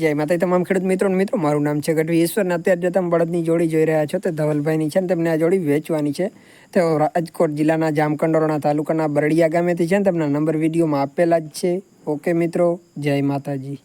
જય માતા તમામ ખેડૂત મિત્રો મિત્રો, મારું નામ છે ગઢવી ઈશ્વરને અત્યારે જે તમે બળદની જોડી જોઈ રહ્યા છો, તે ધવલભાઈની છે ને તેમને આ જોડી વેચવાની છે. તેઓ રાજકોટ જિલ્લાના જામકંડોરણા તાલુકાના બરડિયા ગામેથી છે ને તેમના નંબર વિડીયોમાં આપેલા જ છે. ઓકે મિત્રો, જય માતાજી.